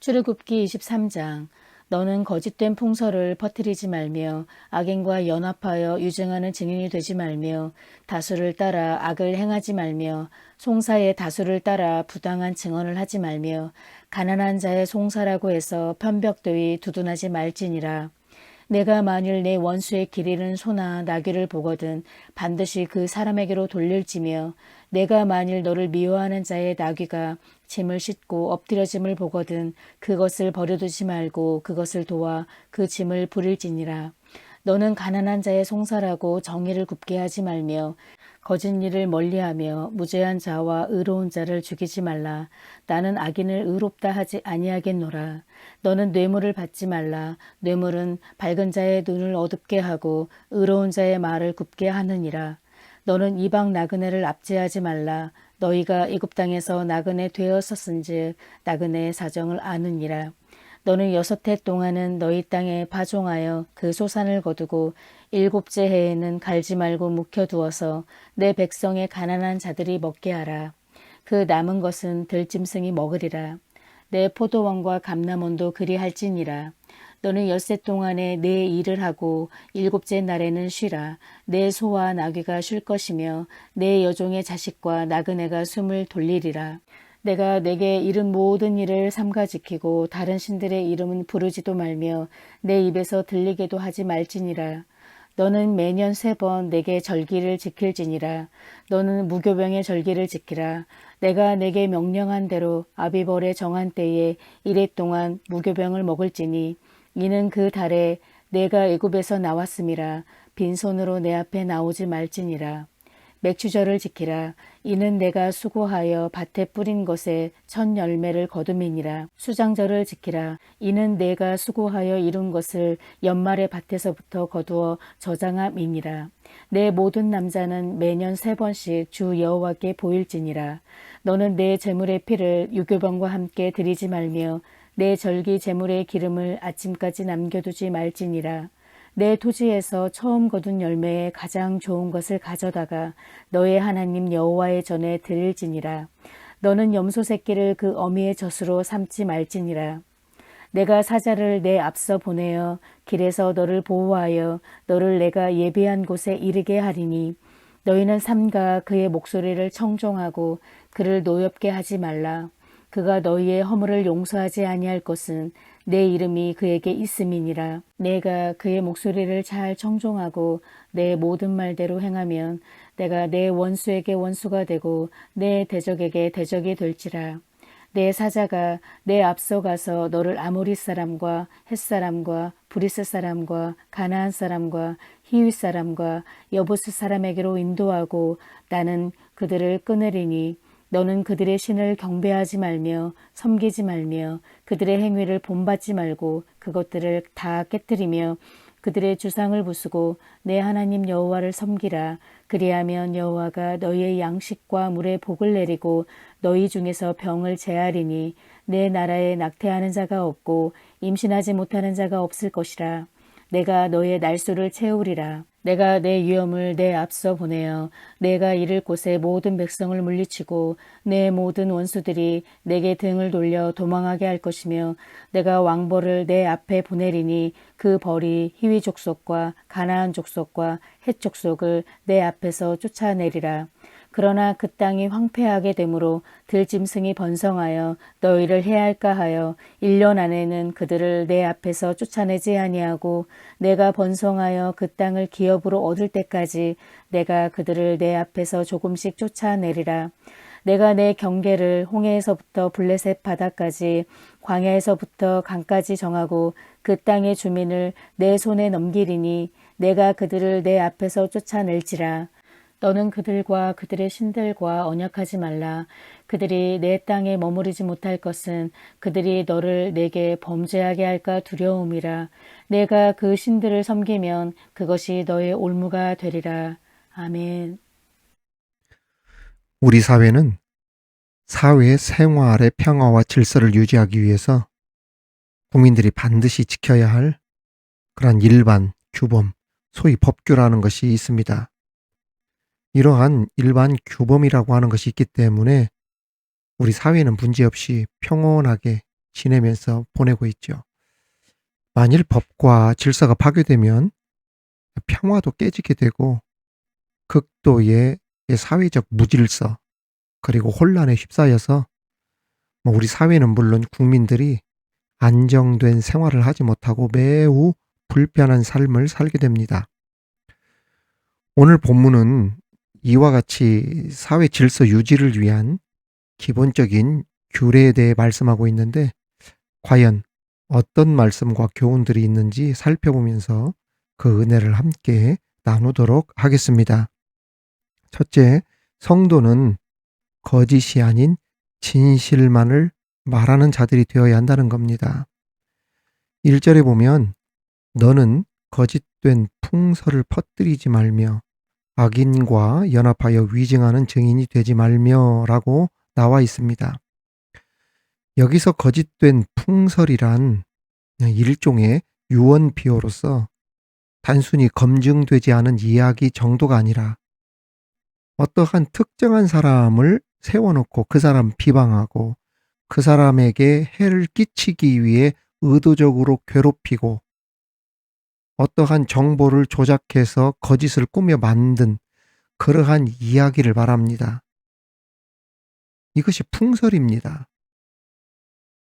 출애굽기 23장 너는 거짓된 풍설을 퍼뜨리지 말며 악인과 연합하여 유증하는 증인이 되지 말며 다수를 따라 악을 행하지 말며 송사의 다수를 따라 부당한 증언을 하지 말며 가난한 자의 송사라고 해서 편벽도이 두둔하지 말지니라. 내가 만일 내 원수의 길 잃은 소나 나귀를 보거든 반드시 그 사람에게로 돌릴지며 내가 만일 너를 미워하는 자의 나귀가 짐을 싣고 엎드려짐을 보거든 그것을 버려두지 말고 그것을 도와 그 짐을 부릴지니라. 너는 가난한 자의 송사라고 정의를 굽게 하지 말며 거짓 일을 멀리하며 무죄한 자와 의로운 자를 죽이지 말라. 나는 악인을 의롭다 하지 아니하겠노라. 너는 뇌물을 받지 말라. 뇌물은 밝은 자의 눈을 어둡게 하고 의로운 자의 말을 굽게 하느니라. 너는 이방 나그네를 압제하지 말라. 너희가 애굽 땅에서 나그네 되었었은즉 나그네의 사정을 아느니라. 너는 여섯 해 동안은 너희 땅에 파종하여 그 소산을 거두고 일곱째 해에는 갈지 말고 묵혀두어서 내 백성의 가난한 자들이 먹게 하라. 그 남은 것은 들짐승이 먹으리라. 내 포도원과 감남원도 그리할지니라. 너는 엿새 동안에 내 일을 하고 일곱째 날에는 쉬라. 내 소와 나귀가 쉴 것이며 내 여종의 자식과 나그네가 숨을 돌리리라. 내가 내게 이른 모든 일을 삼가 지키고 다른 신들의 이름은 부르지도 말며 내 입에서 들리게도 하지 말지니라. 너는 매년 세 번 내게 절기를 지킬지니라. 너는 무교병의 절기를 지키라. 내가 내게 명령한 대로 아비벌의 정한 때에 이래 동안 무교병을 먹을지니 이는 그 달에 내가 애굽에서 나왔음이라 빈손으로 내 앞에 나오지 말지니라. 맥주절을 지키라. 이는 내가 수고하여 밭에 뿌린 것에 첫 열매를 거둠이니라. 수장절을 지키라. 이는 내가 수고하여 이룬 것을 연말의 밭에서부터 거두어 저장함이니라. 내 모든 남자는 매년 세 번씩 주 여호와께 보일지니라. 너는 내 재물의 피를 유교병과 함께 드리지 말며 내 절기 재물의 기름을 아침까지 남겨두지 말지니라. 내 토지에서 처음 거둔 열매의 가장 좋은 것을 가져다가 너의 하나님 여호와의 전에 드릴지니라. 너는 염소 새끼를 그 어미의 젖으로 삼지 말지니라. 내가 사자를 내 앞서 보내어 길에서 너를 보호하여 너를 내가 예비한 곳에 이르게 하리니 너희는 삼가 그의 목소리를 청종하고 그를 노엽게 하지 말라. 그가 너희의 허물을 용서하지 아니할 것은 내 이름이 그에게 있음이니라. 내가 그의 목소리를 잘 청종하고 내 모든 말대로 행하면 내가 내 원수에게 원수가 되고 내 대적에게 대적이 될지라. 내 사자가 내 앞서 가서 너를 아모리 사람과 햇 사람과 브리스 사람과 가나안 사람과 히윗 사람과 여부스 사람에게로 인도하고 나는 그들을 끊으리니 너는 그들의 신을 경배하지 말며 섬기지 말며 그들의 행위를 본받지 말고 그것들을 다 깨뜨리며 그들의 주상을 부수고 내 하나님 여호와를 섬기라. 그리하면 여호와가 너희의 양식과 물에 복을 내리고 너희 중에서 병을 제하리니 내 나라에 낙태하는 자가 없고 임신하지 못하는 자가 없을 것이라 내가 너의 날수를 채우리라. 내가 내 위엄을 내 앞서 보내어 내가 이를 곳에 모든 백성을 물리치고 내 모든 원수들이 내게 등을 돌려 도망하게 할 것이며 내가 왕벌을 내 앞에 보내리니 그 벌이 희위 족속과 가나안 족속과 헷 족속을 내 앞에서 쫓아내리라. 그러나 그 땅이 황폐하게 되므로 들짐승이 번성하여 너희를 해할까 하여 1년 안에는 그들을 내 앞에서 쫓아내지 아니하고 내가 번성하여 그 땅을 기업으로 얻을 때까지 내가 그들을 내 앞에서 조금씩 쫓아내리라. 내가 내 경계를 홍해에서부터 블레셋 바다까지 광야에서부터 강까지 정하고 그 땅의 주민을 내 손에 넘기리니 내가 그들을 내 앞에서 쫓아낼지라. 너는 그들과 그들의 신들과 언약하지 말라. 그들이 내 땅에 머무르지 못할 것은 그들이 너를 내게 범죄하게 할까 두려움이라. 내가 그 신들을 섬기면 그것이 너의 올무가 되리라. 아멘. 우리 사회는 사회의 생활의 평화와 질서를 유지하기 위해서 국민들이 반드시 지켜야 할 그러한 일반 규범, 소위 법규라는 것이 있습니다. 이러한 일반 규범이라고 하는 것이 있기 때문에 우리 사회는 문제없이 평온하게 지내면서 보내고 있죠. 만일 법과 질서가 파괴되면 평화도 깨지게 되고 극도의 사회적 무질서 그리고 혼란에 휩싸여서 뭐 우리 사회는 물론 국민들이 안정된 생활을 하지 못하고 매우 불편한 삶을 살게 됩니다. 오늘 본문은 이와 같이 사회 질서 유지를 위한 기본적인 규례에 대해 말씀하고 있는데 과연 어떤 말씀과 교훈들이 있는지 살펴보면서 그 은혜를 함께 나누도록 하겠습니다. 첫째, 성도는 거짓이 아닌 진실만을 말하는 자들이 되어야 한다는 겁니다. 1절에 보면 너는 거짓된 풍설을 퍼뜨리지 말며 악인과 연합하여 위증하는 증인이 되지 말며라고 나와 있습니다. 여기서 거짓된 풍설이란 일종의 유언 비어로서 단순히 검증되지 않은 이야기 정도가 아니라 어떠한 특정한 사람을 세워놓고 그 사람 비방하고 그 사람에게 해를 끼치기 위해 의도적으로 괴롭히고 어떠한 정보를 조작해서 거짓을 꾸며 만든 그러한 이야기를 말합니다. 이것이 풍설입니다.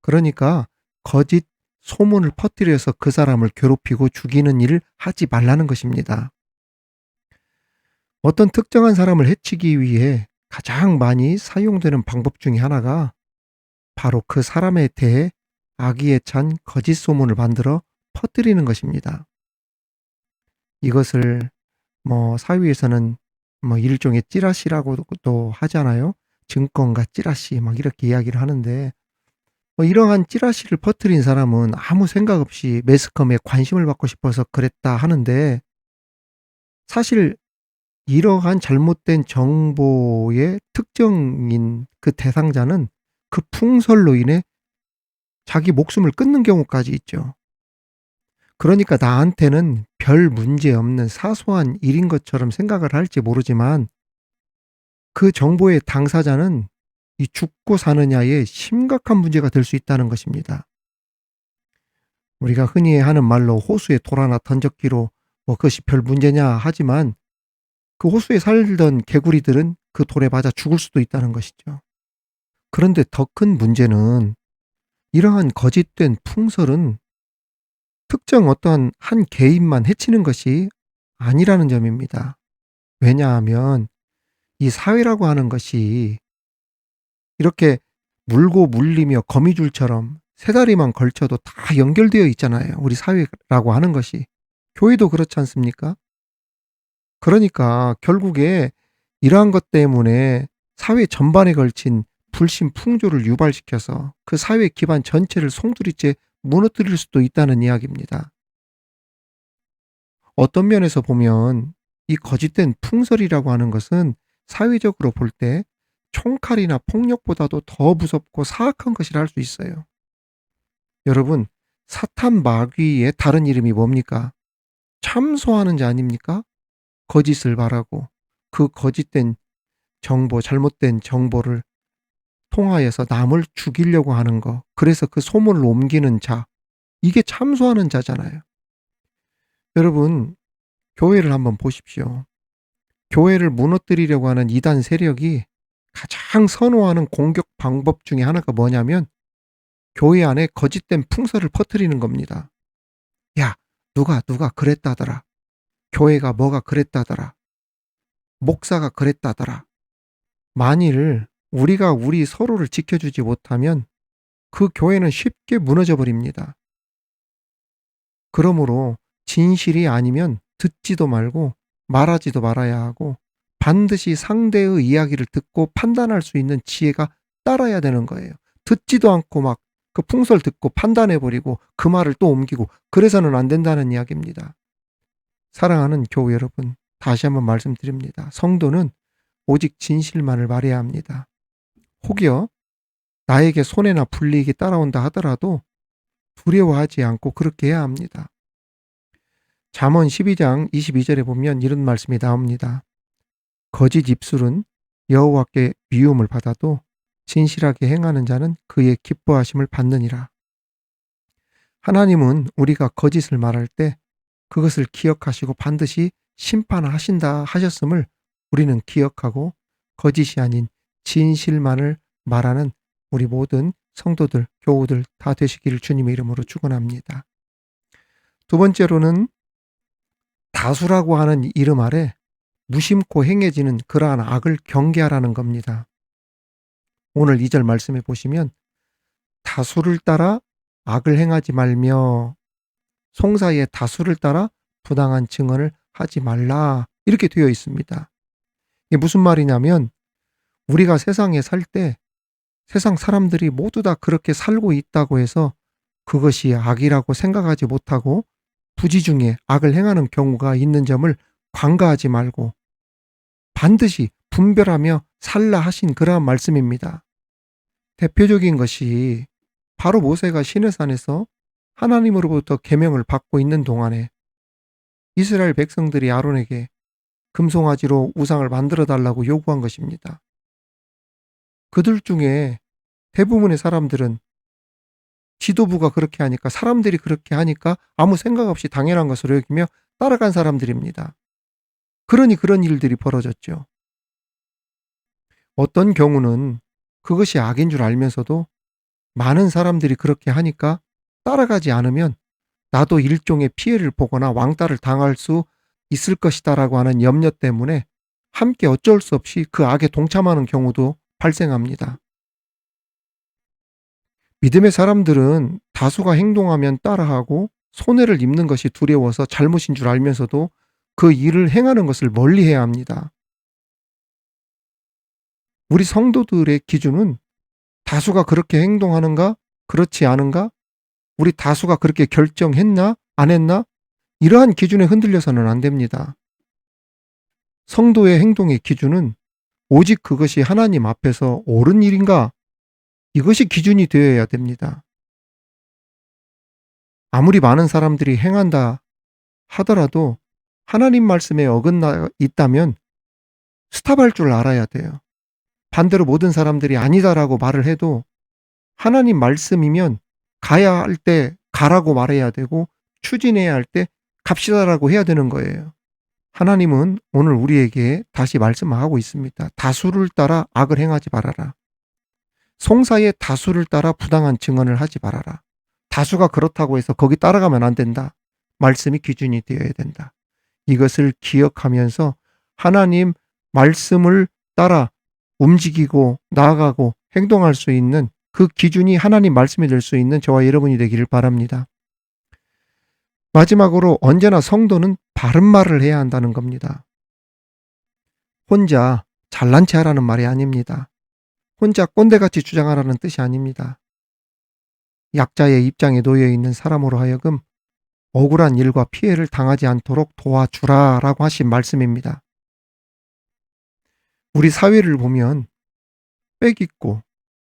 그러니까 거짓 소문을 퍼뜨려서 그 사람을 괴롭히고 죽이는 일을 하지 말라는 것입니다. 어떤 특정한 사람을 해치기 위해 가장 많이 사용되는 방법 중에 하나가 바로 그 사람에 대해 악의에 찬 거짓 소문을 만들어 퍼뜨리는 것입니다. 이것을 뭐 사회에서는 뭐 일종의 찌라시라고도 하잖아요. 증권가 찌라시 막 이렇게 이야기를 하는데 뭐 이러한 찌라시를 퍼뜨린 사람은 아무 생각 없이 매스컴에 관심을 받고 싶어서 그랬다 하는데 사실 이러한 잘못된 정보의 특정인 그 대상자는 그 풍설로 인해 자기 목숨을 끊는 경우까지 있죠. 그러니까 나한테는 별 문제 없는 사소한 일인 것처럼 생각을 할지 모르지만 그 정보의 당사자는 이 죽고 사느냐에 심각한 문제가 될 수 있다는 것입니다. 우리가 흔히 하는 말로 호수에 돌 하나 던졌기로 뭐 그것이 별 문제냐 하지만 그 호수에 살던 개구리들은 그 돌에 맞아 죽을 수도 있다는 것이죠. 그런데 더 큰 문제는 이러한 거짓된 풍설은 특정 어떠한 한 개인만 해치는 것이 아니라는 점입니다. 왜냐하면 이 사회라고 하는 것이 이렇게 물고 물리며 거미줄처럼 세 다리만 걸쳐도 다 연결되어 있잖아요. 우리 사회라고 하는 것이. 교회도 그렇지 않습니까? 그러니까 결국에 이러한 것 때문에 사회 전반에 걸친 불신 풍조를 유발시켜서 그 사회 기반 전체를 송두리째 무너뜨릴 수도 있다는 이야기입니다. 어떤 면에서 보면 이 거짓된 풍설이라고 하는 것은 사회적으로 볼 때 총칼이나 폭력보다도 더 무섭고 사악한 것이라 할 수 있어요. 여러분, 사탄 마귀의 다른 이름이 뭡니까? 참소하는 자 아닙니까? 거짓을 말하고 그 거짓된 정보, 잘못된 정보를 통하여서 남을 죽이려고 하는 거. 그래서 그 소문을 옮기는 자. 이게 참소하는 자잖아요. 여러분, 교회를 한번 보십시오. 교회를 무너뜨리려고 하는 이단 세력이 가장 선호하는 공격 방법 중에 하나가 뭐냐면 교회 안에 거짓된 풍설을 퍼뜨리는 겁니다. 야, 누가 누가 그랬다더라. 교회가 뭐가 그랬다더라. 목사가 그랬다더라. 만일 우리가 우리 서로를 지켜주지 못하면 그 교회는 쉽게 무너져 버립니다. 그러므로 진실이 아니면 듣지도 말고 말하지도 말아야 하고 반드시 상대의 이야기를 듣고 판단할 수 있는 지혜가 따라야 되는 거예요. 듣지도 않고 막 그 풍설 듣고 판단해 버리고 그 말을 또 옮기고 그래서는 안 된다는 이야기입니다. 사랑하는 교회 여러분, 다시 한번 말씀드립니다. 성도는 오직 진실만을 말해야 합니다. 혹여 나에게 손해나 불이익이 따라온다 하더라도 두려워하지 않고 그렇게 해야 합니다. 잠언 12장 22절에 보면 이런 말씀이 나옵니다. 거짓 입술은 여호와께 미움을 받아도 진실하게 행하는 자는 그의 기뻐하심을 받느니라. 하나님은 우리가 거짓을 말할 때 그것을 기억하시고 반드시 심판하신다 하셨음을 우리는 기억하고 거짓이 아닌 진실만을 말하는 우리 모든 성도들, 교우들 다 되시기를 주님의 이름으로 축원합니다. 두 번째로는 다수라고 하는 이름 아래 무심코 행해지는 그러한 악을 경계하라는 겁니다. 오늘 2절 말씀에 보시면 다수를 따라 악을 행하지 말며 송사의 다수를 따라 부당한 증언을 하지 말라 이렇게 되어 있습니다. 이게 무슨 말이냐면 우리가 세상에 살 때 세상 사람들이 모두 다 그렇게 살고 있다고 해서 그것이 악이라고 생각하지 못하고 부지 중에 악을 행하는 경우가 있는 점을 관가하지 말고 반드시 분별하며 살라 하신 그러한 말씀입니다. 대표적인 것이 바로 모세가 시내산에서 하나님으로부터 계명을 받고 있는 동안에 이스라엘 백성들이 아론에게 금송아지로 우상을 만들어 달라고 요구한 것입니다. 그들 중에 대부분의 사람들은 지도부가 그렇게 하니까 사람들이 그렇게 하니까 아무 생각 없이 당연한 것으로 여기며 따라간 사람들입니다. 그러니 그런 일들이 벌어졌죠. 어떤 경우는 그것이 악인 줄 알면서도 많은 사람들이 그렇게 하니까 따라가지 않으면 나도 일종의 피해를 보거나 왕따를 당할 수 있을 것이다라고 하는 염려 때문에 함께 어쩔 수 없이 그 악에 동참하는 경우도 발생합니다. 믿음의 사람들은 다수가 행동하면 따라하고 손해를 입는 것이 두려워서 잘못인 줄 알면서도 그 일을 행하는 것을 멀리 해야 합니다. 우리 성도들의 기준은 다수가 그렇게 행동하는가? 그렇지 않은가? 우리 다수가 그렇게 결정했나? 안 했나? 이러한 기준에 흔들려서는 안 됩니다. 성도의 행동의 기준은 오직 그것이 하나님 앞에서 옳은 일인가? 이것이 기준이 되어야 됩니다. 아무리 많은 사람들이 행한다 하더라도 하나님 말씀에 어긋나 있다면 스탑할 줄 알아야 돼요. 반대로 모든 사람들이 아니다라고 말을 해도 하나님 말씀이면 가야 할 때 가라고 말해야 되고 추진해야 할 때 갑시다라고 해야 되는 거예요. 하나님은 오늘 우리에게 다시 말씀하고 있습니다. 다수를 따라 악을 행하지 말아라. 송사의 다수를 따라 부당한 증언을 하지 말아라. 다수가 그렇다고 해서 거기 따라가면 안 된다. 말씀이 기준이 되어야 된다. 이것을 기억하면서 하나님 말씀을 따라 움직이고 나아가고 행동할 수 있는 그 기준이 하나님 말씀이 될 수 있는 저와 여러분이 되기를 바랍니다. 마지막으로 언제나 성도는 바른 말을 해야 한다는 겁니다. 혼자 잘난 체 하라는 말이 아닙니다. 혼자 꼰대같이 주장하라는 뜻이 아닙니다. 약자의 입장에 놓여 있는 사람으로 하여금 억울한 일과 피해를 당하지 않도록 도와주라 라고 하신 말씀입니다. 우리 사회를 보면 빽있고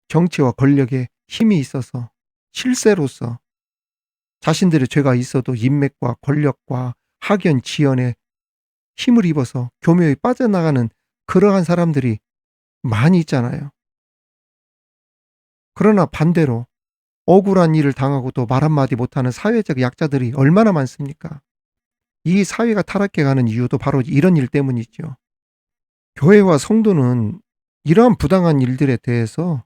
정치와 권력에 힘이 있어서 실세로서 자신들의 죄가 있어도 인맥과 권력과 학연 지연에 힘을 입어서 교묘히 빠져나가는 그러한 사람들이 많이 있잖아요. 그러나 반대로 억울한 일을 당하고 또말 한마디 못하는 사회적 약자들이 얼마나 많습니까? 이 사회가 타락해가는 이유도 바로 이런 일 때문이죠. 교회와 성도는 이러한 부당한 일들에 대해서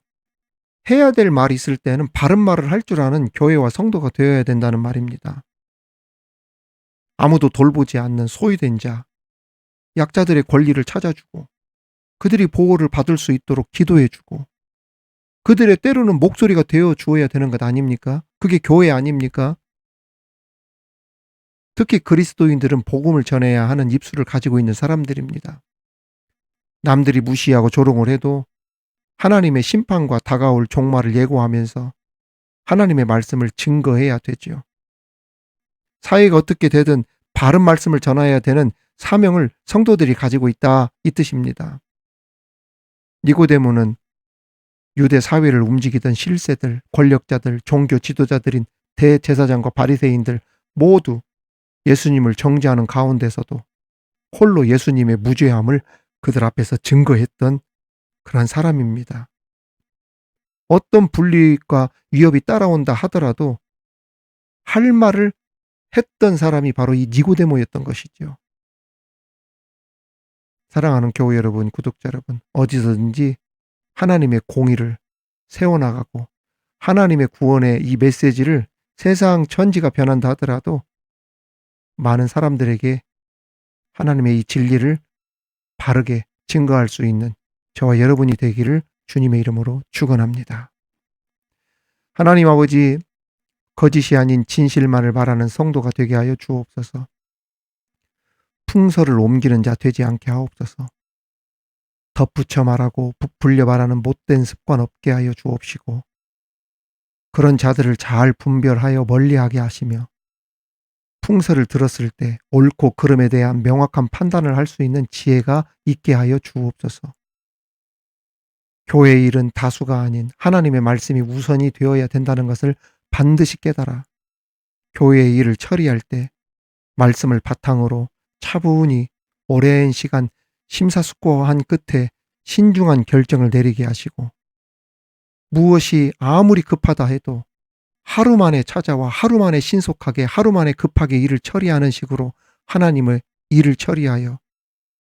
해야 될 말이 있을 때는 바른 말을 할 줄 아는 교회와 성도가 되어야 된다는 말입니다. 아무도 돌보지 않는 소외된 자, 약자들의 권리를 찾아주고 그들이 보호를 받을 수 있도록 기도해주고 그들의 때로는 목소리가 되어 주어야 되는 것 아닙니까? 그게 교회 아닙니까? 특히 그리스도인들은 복음을 전해야 하는 입술을 가지고 있는 사람들입니다. 남들이 무시하고 조롱을 해도 하나님의 심판과 다가올 종말을 예고하면서 하나님의 말씀을 증거해야 되지요. 사회가 어떻게 되든 바른 말씀을 전해야 되는 사명을 성도들이 가지고 있다 이 뜻입니다. 니고데모는 유대 사회를 움직이던 실세들, 권력자들, 종교 지도자들인 대제사장과 바리새인들 모두 예수님을 정죄하는 가운데서도 홀로 예수님의 무죄함을 그들 앞에서 증거했던 그러한 사람입니다. 어떤 분리과 위협이 따라온다 하더라도 할 말을 했던 사람이 바로 이 니고데모였던 것이죠. 사랑하는 교회 여러분, 구독자 여러분, 어디서든지 하나님의 공의를 세워나가고 하나님의 구원의 이 메시지를 세상 천지가 변한다 하더라도 많은 사람들에게 하나님의 이 진리를 바르게 증거할 수 있는 저와 여러분이 되기를 주님의 이름으로 축원합니다. 하나님 아버지 거짓이 아닌 진실만을 말하는 성도가 되게 하여 주옵소서. 풍설을 옮기는 자 되지 않게 하옵소서. 덧붙여 말하고 부풀려 말하는 못된 습관 없게 하여 주옵시고 그런 자들을 잘 분별하여 멀리하게 하시며 풍설을 들었을 때 옳고 그름에 대한 명확한 판단을 할 수 있는 지혜가 있게 하여 주옵소서. 교회의 일은 다수가 아닌 하나님의 말씀이 우선이 되어야 된다는 것을 반드시 깨달아 교회의 일을 처리할 때 말씀을 바탕으로 차분히 오랜 시간 심사숙고한 끝에 신중한 결정을 내리게 하시고 무엇이 아무리 급하다 해도 하루 만에 찾아와 하루 만에 신속하게 하루 만에 급하게 일을 처리하는 식으로 하나님의 일을 처리하여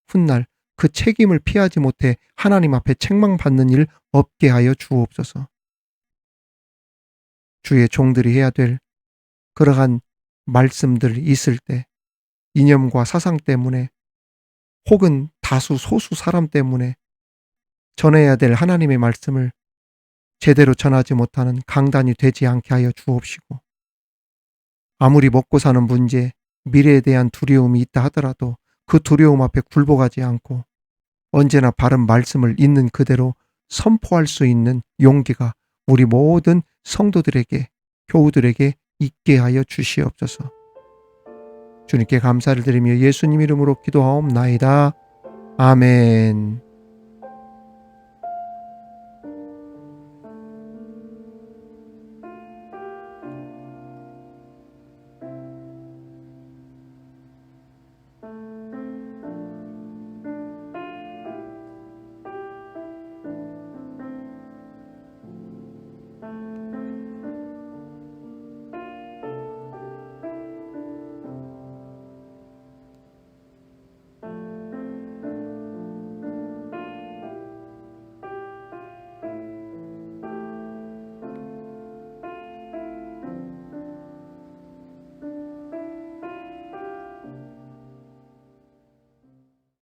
훗날 그 책임을 피하지 못해 하나님 앞에 책망받는 일 없게 하여 주옵소서. 주의 종들이 해야 될 그러한 말씀들 있을 때 이념과 사상 때문에 혹은 다수 소수 사람 때문에 전해야 될 하나님의 말씀을 제대로 전하지 못하는 강단이 되지 않게 하여 주옵시고 아무리 먹고 사는 문제, 미래에 대한 두려움이 있다 하더라도 그 두려움 앞에 굴복하지 않고 언제나 바른 말씀을 있는 그대로 선포할 수 있는 용기가 우리 모든 성도들에게 교우들에게 있게 하여 주시옵소서. 주님께 감사를 드리며 예수님 이름으로 기도하옵나이다. 아멘.